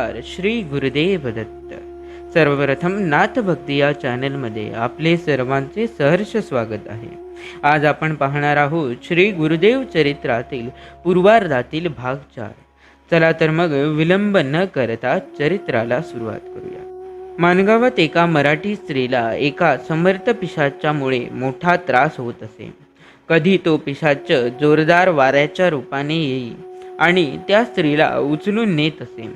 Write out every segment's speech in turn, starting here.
नमस्कार श्री गुरुदेव दत्त. सर्वप्रथम नाथ भक्ती या चॅनलमध्ये आपले सर्वांचे सहर्ष स्वागत आहे. आज आपण पाहणार आहोत श्री गुरुदेव चरित्रातील पूर्वार्धातील भाग चार. चला तर मग विलंब न करता चरित्राला सुरुवात करूया. मानगावात एका मराठी स्त्रीला एका समर्थ पिशाच्यामुळे मोठा त्रास होत असे. कधी तो पिशाच जोरदार वाऱ्याच्या रूपाने येई आणि त्या स्त्रीला उचलून नेत असे.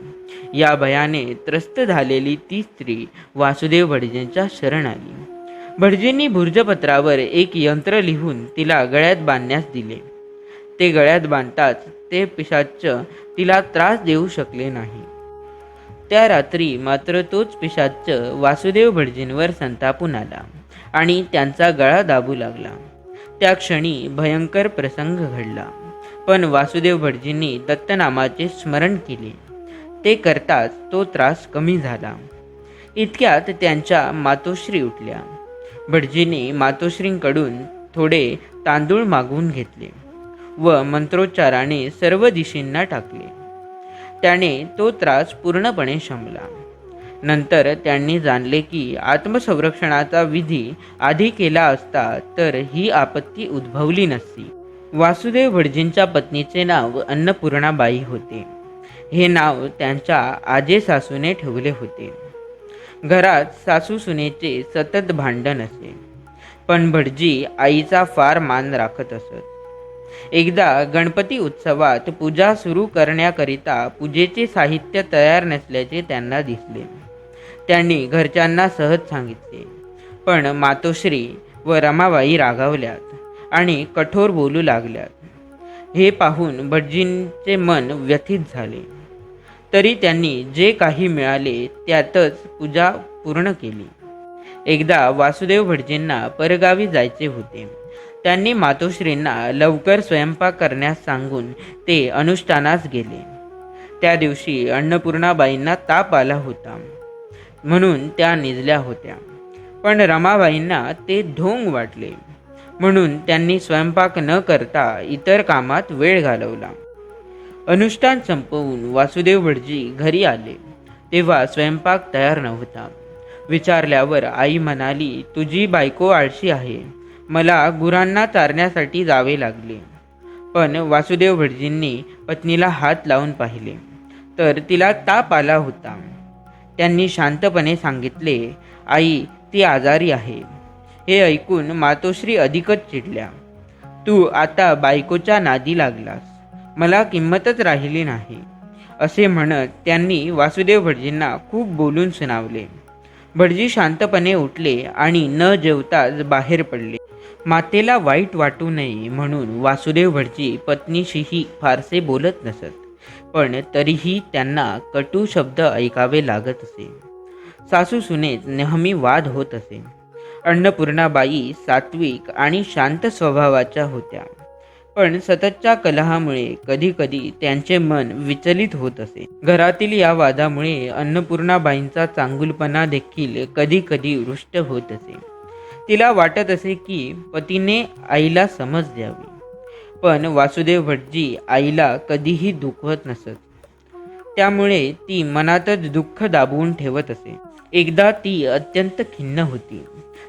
या भयाने त्रस्त झालेली ती स्त्री वासुदेव भटजींच्या शरण आली. भटजींनी भुर्जपत्रावर एक यंत्र लिहून तिला गळ्यात बांधण्यास दिले. ते गळ्यात बांधताच ते पिशाच तिला त्रास देऊ शकले नाही. त्या रात्री मात्र तोच पिशाच वासुदेव भटजींवर संतापून आला आणि त्यांचा गळा दाबू लागला. त्या क्षणी भयंकर प्रसंग घडला. पण वासुदेव भटजींनी दत्तनामाचे स्मरण केले. ते करताच तो त्रास कमी झाला. इतक्यात त्यांच्या मातोश्री उठल्या. भटजींनी मातोश्रींकडून थोडे तांदूळ मागवून घेतले व मंत्रोच्चाराने सर्व दिशींना टाकले. त्याने तो त्रास पूर्णपणे शमला. नंतर त्यांनी जाणले की आत्मसंरक्षणाचा विधी आधी केला असता तर ही आपत्ती उद्भवली नसती. वासुदेव भटजींच्या पत्नीचे नाव अन्नपूर्णाबाई होते. हे नाव त्यांच्या आजे सासूने ठेवले होते. घरात सासू सुनेचे सतत भांडण असे. पण भटजी आईचा फार मान राखत असत. एकदा गणपती उत्सवात पूजा सुरू करण्याकरिता पूजेचे साहित्य तयार नसल्याचे त्यांना दिसले. त्यांनी घरच्यांना सहज सांगितले. पण मातोश्री व रमाबाई रागावल्यात. आणि कठोर बोलू लागल्यात हे पाहून भटजींचे मन व्यथित झाले. तरी त्यांनी जे काही मिळाले त्यातच पूजा पूर्ण केली. एकदा वासुदेव भटजींना परगावी जायचे होते. त्यांनी मातोश्रींना लवकर स्वयंपाक करण्यास सांगून ते अनुष्ठानास गेले. त्या दिवशी अन्नपूर्णाबाईंना ताप आला होता. म्हणून त्या निजल्या होत्या. पण रमाबाईंना ते ढोंग वाटले. म्हणून त्यांनी स्वयंपाक न करता इतर कामात वेळ घालवला. अनुष्ठान संपवून वासुदेव भटजी घरी आले. तेव्हा स्वयंपाक तयार नव्हता. विचारल्यावर आई म्हणाली तुझी बायको आळशी आहे. मला गुरांना चारण्यासाठी जावे लागले. पण वासुदेव भटजींनी पत्नीला हात लावून पाहिले. तर तिला ताप आला होता. त्यांनी शांतपणे सांगितले आई ती आजारी आहे. हे ऐकून मातोश्री अधिकच चिडल्या. तू आता बायकोच्या नादी लागलास. मला किंमतच राहिली नाही असे म्हणत त्यांनी वासुदेव भटजींना खूप बोलून सुनावले. भटजी शांतपणे उठले आणि न जेवताच बाहेर पडले. मातेला वाईट वाटू नये म्हणून वासुदेव भटजी पत्नीशीही फारसे बोलत नसत पण तरीही त्यांना कटू शब्द ऐकावे लागत असे. सासू सुनेत नेहमी वाद होत असे. अन्नपूर्णाबाई सात्विक आणि शांत स्वभावाच्या होत्या. पण सततच्या कलहामुळे कधीकधी त्यांचे मन विचलित होत असे. घरातील या वादामुळे अन्नपूर्णाबाईंचा चांगुलपणा देखील कधीकधी रुष्ट होत असे. तिला वाटत असे की पतीने आईला समज द्यावी. पण वासुदेव भटजी आईला कधीही दुखवत नसत. त्यामुळे ती मनातच दुःख दाबवून ठेवत असे. एकदा ती अत्यंत खिन्न होती.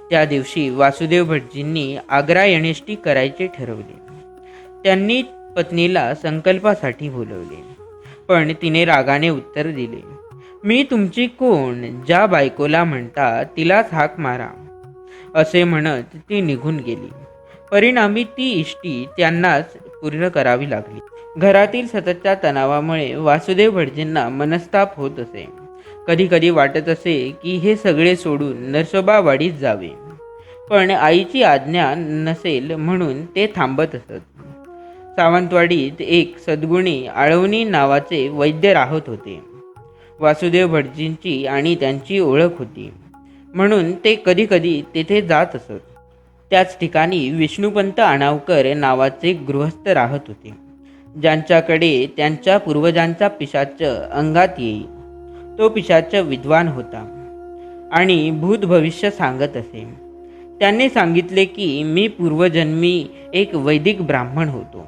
त्या दिवशी वासुदेव भटजींनी आग्रा येणेष्टी करायचे ठरवले. त्यांनी पत्नीला संकल्पासाठी बोलवले. पण तिने रागाने उत्तर दिले. मी तुमची कोण? ज्या बायकोला म्हणता तिलाच हाक मारा. असे म्हणत ती निघून गेली. परिणामी ती इष्टी त्यांनाच पूर्ण करावी लागली. घरातील सततच्या तणावामुळे वासुदेव भटजींना मनस्ताप होत असे. कधी कधी वाटत असे की हे सगळे सोडून नरसोबावाडीत जावे. पण आईची आज्ञा नसेल म्हणून ते थांबत असत. सावंतवाडीत एक सद्गुणी आळवणी नावाचे वैद्य राहत होते. वासुदेव भटजींची आणि त्यांची ओळख होती. म्हणून ते कधीकधी तेथे जात असत. त्याच ठिकाणी विष्णुपंत आणावकर नावाचे गृहस्थ राहत होते. ज्यांच्याकडे त्यांच्या पूर्वजांचा पिशाच अंगात येई तो पिशाच विद्वान होता. आणि भूत भविष्य सांगत असे. त्यांनी सांगितले की मी पूर्वजन्मी एक वैदिक ब्राह्मण होतो.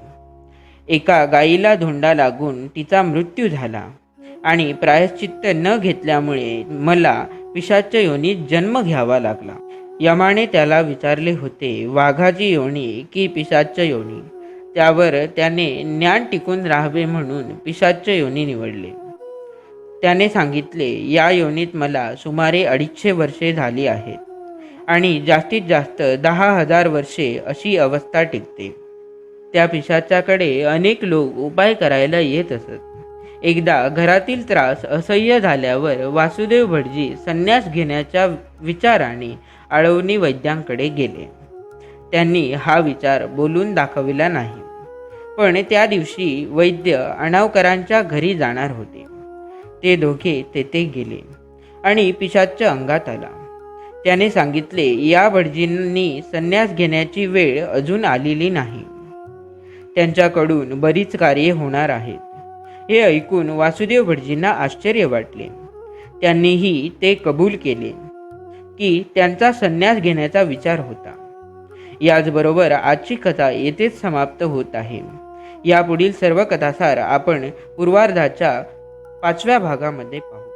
एका गायीला धोंडा लागून तिचा मृत्यू झाला. आणि प्रायश्चित्त न घेतल्यामुळे मला पिशाच्या योनीत जन्म घ्यावा लागला. यमाने त्याला विचारले होते वाघाची योनी की पिशाच्या योनी? त्यावर त्याने ज्ञान टिकून राहावे म्हणून पिशाच्य योनी निवडले. त्याने सांगितले या योनीत मला सुमारे अडीचशे वर्षे झाली आहेत आणि जास्तीत जास्त दहा हजार वर्षे अशी अवस्था टिकते. त्या पिशाच्याकडे अनेक लोक उपाय करायला येत असत. एकदा घरातील त्रास असह्य झाल्यावर वासुदेव भटजी संन्यास घेण्याच्या विचाराने आळवणी वैद्यांकडे गेले. त्यांनी हा विचार बोलून दाखविला नाही. पण त्या दिवशी वैद्य अणावकरांच्या घरी जाणार होते. ते दोघे तेथे गेले. आणि पिशाच्या अंगात आला. त्याने सांगितले या भटजींनी संन्यास घेण्याची वेळ अजून आलेली नाही. त्यांच्याकडून बरीच कार्ये होणार आहेत. हे ऐकून वासुदेव भटजींना आश्चर्य वाटले. त्यांनीही ते कबूल केले की त्यांचा संन्यास घेण्याचा विचार होता. याचबरोबर आजची कथा येथेच समाप्त होत आहे. यापुढील सर्व कथासार आपण पूर्वार्धाच्या पाचव्या भागामध्ये पाहू.